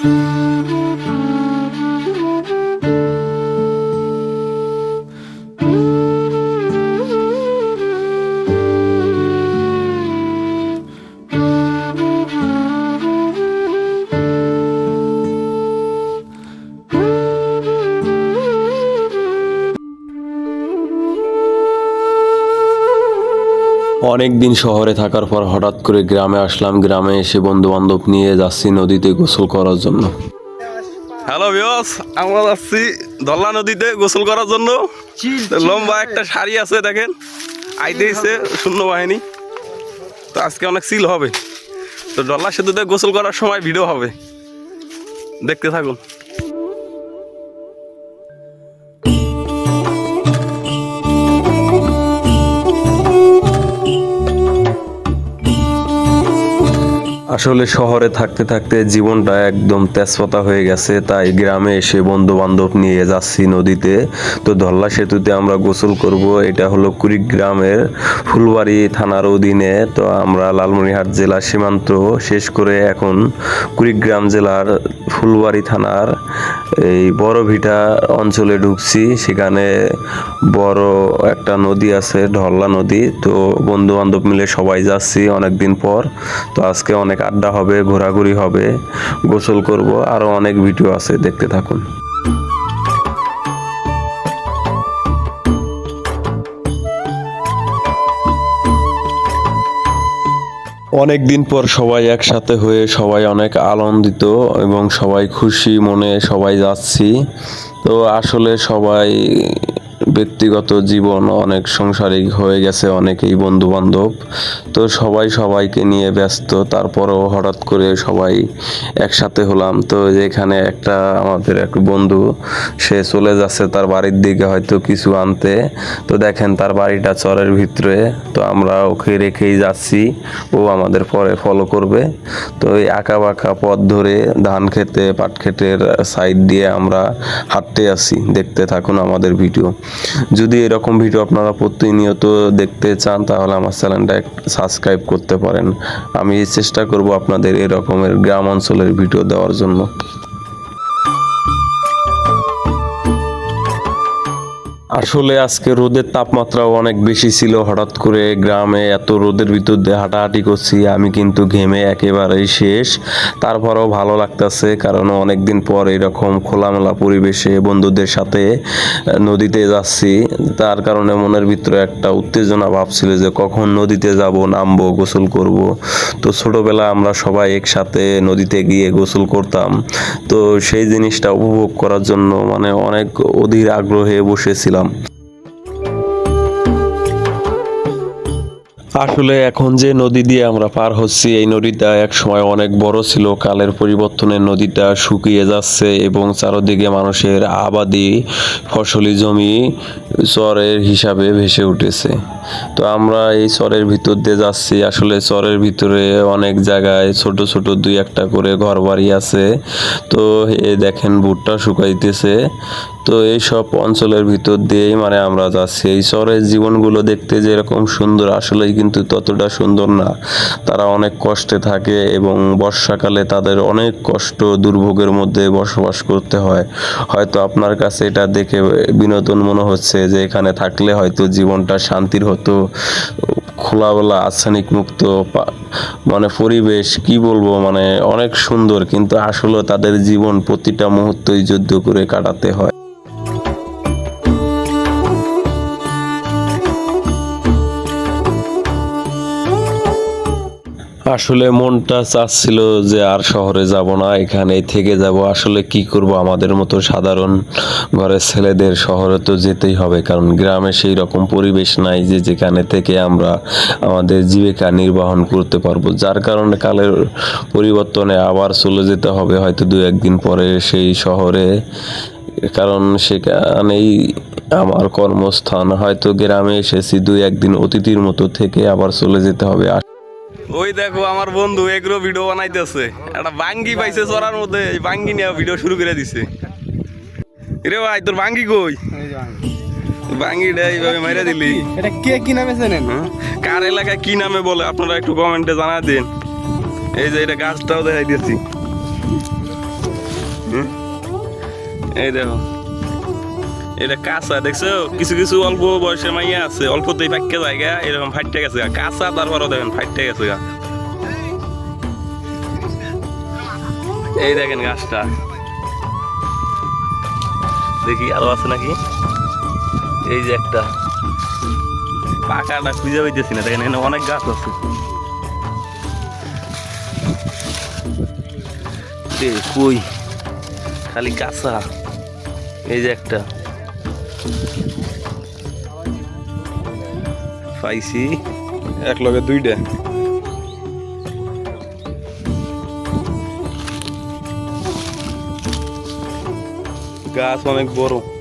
Thank you. অনেক দিন শহরে থাকার পর হঠাৎ করে গ্রামে আসলাম। গ্রামে এসে বন্ধু বান্ধব নিয়ে যাচ্ছি নদীতে গোসল করার জন্য। হ্যালো বিয়স আমরা যাচ্ছি ধল্লা নদীতে গোসল করার জন্য। লম্বা একটা শাড়ি আছে দেখেন। আইতে এসে শূন্য বাহিনী। তো আজকে অনেক সিল হবে। তো ডল্লা সেতুতে গোসল করার সময় ভিডিও হবে। দেখতে থাকুন। আসলে শহরে থাকতে থাকতে জীবনটা একদম তেজপাতা হয়ে গেছে, তাই গ্রামে এসে বন্ধু বান্ধব নিয়ে যাচ্ছি নদীতে। তো ধল্লা সেতুতে আমরা গোসল করব, এটা হলো কুড়িগ্রামের ফুলবাড়ি থানার অধীনে। তো আমরা লালমনিরহাট জেলা সীমান্ত শেষ করে এখন কুড়িগ্রাম জেলার ফুলবাড়ি থানার এই বড় ভিটা অঞ্চলে ঢুকছি। সেখানে বড় একটা নদী আছে ঢল্লা নদী। তো বন্ধু বান্ধব মিলে সবাই যাচ্ছি অনেকদিন পর। তো আজকে অনেক আড্ডা হবে, ঘোরাঘুরি হবে, গোসল করব, আরও অনেক ভিডিও আছে, দেখতে থাকুন। অনেক দিন পর সবাই একসাথে হয়ে সবাই অনেক আনন্দিত এবং সবাই খুশি মনে সবাই যাচ্ছি। তো আসলে সবাই ব্যক্তিগত জীবন অনেক সংসারিক হয়ে গেছে, অনেকেই বন্ধু বান্ধব তো সবাই সবাইকে নিয়ে ব্যস্ত, তারপরেও হঠাৎ করে সবাই একসাথে হলাম। তো যেখানে একটা আমাদের এক বন্ধু, সে চলে যাচ্ছে তার বাড়ির দিকে হয়তো কিছু আনতে। তো দেখেন তার বাড়িটা চরের ভিতরে, তো আমরা ওকে রেখেই যাচ্ছি। ও আমাদের পরে ফলো করবে। তো এই আঁকা বাঁকা পথ ধরে ধান খেতে, পাট ক্ষেতের সাইড দিয়ে আমরা হাঁটতে আসি। দেখতে থাকুন আমাদের ভিডিও যদি এরকম ভিডিও আপনারা প্রতিনিয়ত দেখতে চান, তাহলে আমার চ্যানেলটা সাবস্ক্রাইব করতে পারেন। আমি চেষ্টা করব আপনাদের এরকমের গ্রাম অঞ্চলের ভিডিও দেওয়ার জন্য। আসলে আজকে রোদের তাপমাত্রাও অনেক বেশি ছিল। হঠাৎ করে গ্রামে এত রোদের ভিতর দিয়ে হাঁটাহাঁটি করছি, আমি কিন্তু ঘেমে একেবারেই শেষ। তারপরেও ভালো লাগতেছে, কারণ অনেক দিন পর এরকম খোলামেলা পরিবেশে বন্ধুদের সাথে নদীতে যাচ্ছি। তার কারণে মনের ভিতরে একটা উত্তেজনা ভাব ছিল যে কখন নদীতে যাব, নামবো, গোসল করব। তো ছোটোবেলা আমরা সবাই একসাথে নদীতে গিয়ে গোসল করতাম। তো সেই জিনিসটা উপভোগ করার জন্য মানে অনেক অধীর আগ্রহে বসেছিলাম। আসলে এখন যে নদী দিয়ে আমরা পার হচ্ছি, এই নদীটা এক সময় অনেক বড় ছিল। কালের পরিবর্তনে নদীটা শুকিয়ে যাচ্ছে এবং চারদিকে মানুষের আবাদি ফসলি জমি চরের হিসাবে ভেসে উঠেছে। তো আমরা এই চরের ভিতর দিয়ে যাচ্ছি। আসলে চরের ভিতরে অনেক জায়গায় ছোট ছোট দুই একটা করে ঘর বাড়ি আছে। তো এ দেখেন, ভুট্টা শুকাইতেছে। তো এই সব অঞ্চলের ভিতর দিয়েই মানে আমরা যাচ্ছি। এই শহরের জীবনগুলো দেখতে যেরকম সুন্দর, আসলেই কিন্তু ততটা সুন্দর না। তারা অনেক কষ্টে থাকে এবং বর্ষাকালে তাদের অনেক কষ্ট দুর্ভোগের মধ্যে বসবাস করতে হয়। হয়তো আপনার কাছে এটা দেখে বিনোদন মনে হচ্ছে যে এখানে থাকলে হয়তো জীবনটা শান্তির হতো খোলাবেলা আর্সেনিক মুক্ত মানে পরিবেশ, কি বলব মানে অনেক সুন্দর। কিন্তু আসলে তাদের জীবন প্রতিটা মুহূর্তই যুদ্ধ করে কাটাতে হয়। আসলে মনটা চাচ্ছিল যে আর শহরে যাব না, এখানেই থেকে যাব। আসলে কি করব? আমাদের মতো সাধারণ ঘরের ছেলেদের শহরে তো যেতেই হবে, কারণ গ্রামে সেই রকম পরিবেশ নাই যে যেখানে থেকে আমরা আমাদের জীবিকা নির্বাহন করতে পারব। যার কারণে কালের পরিবর্তনে আবার চলে যেতে হবে, হয়তো দু একদিন পরে সেই শহরে। কারণ সেখানেই আমার কর্মস্থান, হয়তো গ্রামে এসেছি দুই একদিন অতিথির মতো থেকে আবার চলে যেতে হবে। ওই দেখো আমার বন্ধু এগুলো ভিডিও বানাইতেছে। একটা বাঙ্গি পাইছে চড়ার মধ্যে এই বাঙ্গি নিয়ে ভিডিও শুরু করে দিছে। রে ভাই তোর বাঙ্গি কই? বাঙ্গিটা এইভাবে মেরে দিলি। এটা কে কি নামে চেনেন হ্যাঁ? কার এলাকায় কি নামে বলে আপনারা একটু কমেন্টে জানা দিন। এই যে এটা গাছটাও দেখাই দিয়েছি? এই দেখো। এটা কাঁচা, দেখছ? কিছু কিছু অল্প বয়সের মাইয়া আছে অল্প অল্পতেই ফাইটকে জায়গা এরকম ফাইটে গেছে। কাঁচা, তারপরও দেখেন ফাইটে গেছে গা। এই দেখেন গাছটা। দেখি আরও আছে নাকি? এই যে একটা। পাকাটা খুঁজে পাইতেছি না, দেখেন এখানে অনেক গাছ আছে। কই? খালি কাঁচা। এই যে একটা। পাইছি। এক লগে দুইটা। গাছ অনেক বড়।